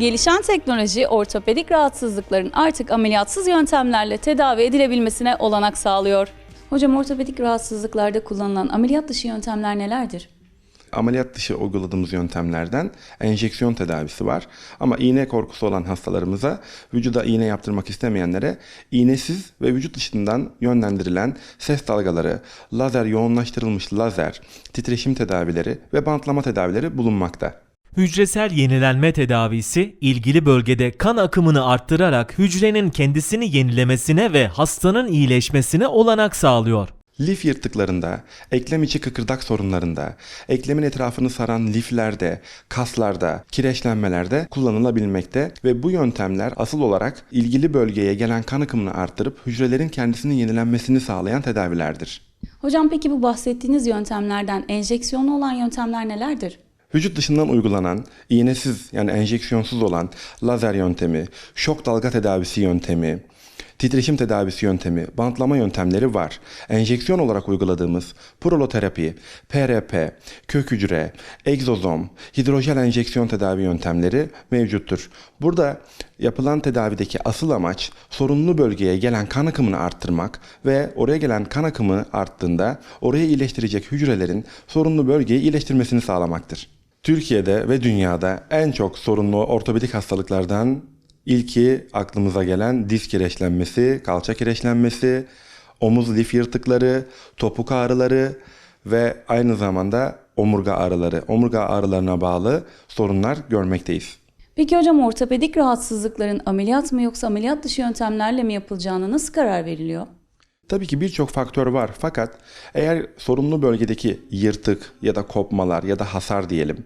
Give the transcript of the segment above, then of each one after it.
Gelişen teknoloji ortopedik rahatsızlıkların artık ameliyatsız yöntemlerle tedavi edilebilmesine olanak sağlıyor. Hocam ortopedik rahatsızlıklarda kullanılan ameliyat dışı yöntemler nelerdir? Ameliyat dışı uyguladığımız yöntemlerden enjeksiyon tedavisi var. Ama iğne korkusu olan hastalarımıza, vücuda iğne yaptırmak istemeyenlere iğnesiz ve vücut dışından yönlendirilen ses dalgaları, lazer yoğunlaştırılmış lazer, titreşim tedavileri ve bantlama tedavileri bulunmakta. Hücresel yenilenme tedavisi, ilgili bölgede kan akımını arttırarak hücrenin kendisini yenilemesine ve hastanın iyileşmesine olanak sağlıyor. Lif yırtıklarında, eklem içi kıkırdak sorunlarında, eklemin etrafını saran liflerde, kaslarda, kireçlenmelerde kullanılabilmekte ve bu yöntemler asıl olarak ilgili bölgeye gelen kan akımını arttırıp hücrelerin kendisini yenilenmesini sağlayan tedavilerdir. Hocam peki bu bahsettiğiniz yöntemlerden enjeksiyonlu olan yöntemler nelerdir? Vücut dışından uygulanan, iğnesiz yani enjeksiyonsuz olan lazer yöntemi, şok dalga tedavisi yöntemi, titreşim tedavisi yöntemi, bantlama yöntemleri var. Enjeksiyon olarak uyguladığımız proloterapi, PRP, kök hücre, egzozom, hidrojel enjeksiyon tedavi yöntemleri mevcuttur. Burada yapılan tedavideki asıl amaç sorunlu bölgeye gelen kan akımını arttırmak ve oraya gelen kan akımı arttığında oraya iyileştirecek hücrelerin sorunlu bölgeyi iyileştirmesini sağlamaktır. Türkiye'de ve dünyada en çok sorunlu ortopedik hastalıklardan ilki aklımıza gelen diz kireçlenmesi, kalça kireçlenmesi, omuz lif yırtıkları, topuk ağrıları ve aynı zamanda omurga ağrıları, omurga ağrılarına bağlı sorunlar görmekteyiz. Peki hocam ortopedik rahatsızlıkların ameliyat mı yoksa ameliyat dışı yöntemlerle mi yapılacağına nasıl karar veriliyor? Tabii ki birçok faktör var fakat eğer sorunlu bölgedeki yırtık ya da kopmalar ya da hasar diyelim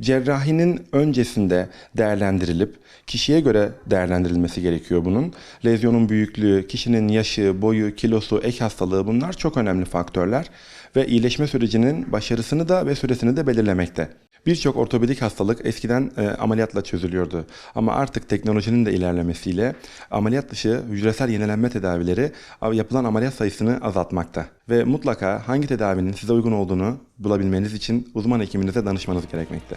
cerrahinin öncesinde değerlendirilip kişiye göre değerlendirilmesi gerekiyor bunun. Lezyonun büyüklüğü, kişinin yaşı, boyu, kilosu, ek hastalığı bunlar çok önemli faktörler ve iyileşme sürecinin başarısını da ve süresini de belirlemekte. Birçok ortopedik hastalık eskiden e, ameliyatla çözülüyordu. Ama artık teknolojinin de ilerlemesiyle ameliyat dışı hücresel yenilenme tedavileri yapılan ameliyat sayısını azaltmakta. Ve mutlaka hangi tedavinin size uygun olduğunu bulabilmeniz için uzman hekiminize danışmanız gerekmekte.